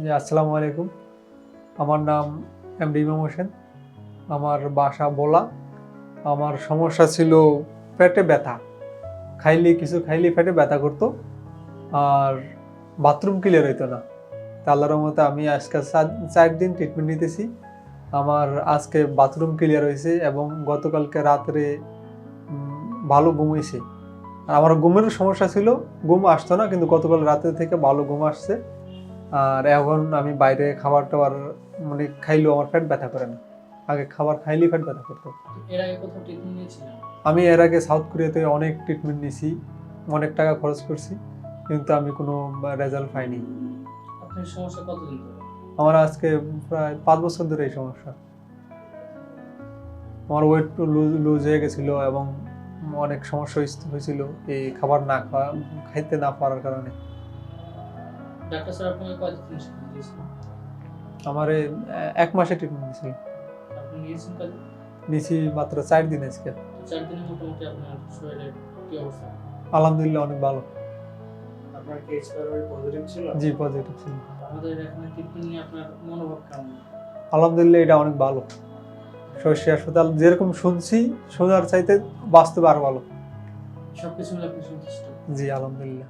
জি, আসসালামু আলাইকুম। আমার নাম এম ডি ইমাম হোসেন। আমার বাসা বলা আমার সমস্যা ছিল পেটে ব্যথা। খাইলে, কিছু খাইলে পেটে ব্যথা করতো। আর বাথরুম ক্লিয়ার হইতো না। আল্লাহর মতো আমি আজকে চার- দিন ট্রিটমেন্ট নিতেছি। আমার আজকে বাথরুম ক্লিয়ার হয়েছে এবং গতকালকে রাত্রে ভালো ঘুম হয়েছে আর আমার ঘুমের সমস্যা ছিল। ঘুম আসতো না, কিন্তু গতকাল রাতে থেকে ভালো ঘুম আসছে। আর এখন আমি বাইরে খাবার টাবার মানে খাইলেও আমার পেট ব্যথা করে না। আগে খাবার খাইলেই পেট ব্যথা করতো। আমি এর আগে সাউথ কোরিয়াতে অনেক ট্রিটমেন্ট নিয়েছি অনেক টাকা খরচ করছি কিন্তু আমি কোনো রেজাল্ট পাইনি। আমার আজকে প্রায় পাঁচ বছর ধরে এই সমস্যা। আমার ওয়েট লুজ লুজ হয়ে গেছিল এবং অনেক সমস্যা হয়েছ- হয়েছিল এই খাবার না খাওয়া খাইতে না পারার কারণে। ডাক্তার স্যার আপনাকে ট্রিটমেন্ট আমার এক মাসে ট্রিটমেন্ট নিয়েছিল আপনি নিয়েছেন নিয়েছি মাত্র চার দিন আজকে। চার দিনে মোটামুটি আপনার শরীরের কি অবস্থা? আলহামদুলিল্লাহ অনেক ভালো। আপনার কি এক্সপায়ারি পজিটিভ ছিল? জি পজিটিভ ছিল। আমাদের এখানে ট্রিটমেন্ট নিয়ে আপনার মনোভাব কেমন? আলহামদুলিল্লাহ এটা অনেক ভালো। শস্য হাসপাতাল যেরকম শুনছি শোনার চাইতে বাস্তবে আরও ভালো। সবকিছু মিলে আপনি সন্তুষ্ট? জি আলহামদুলিল্লাহ।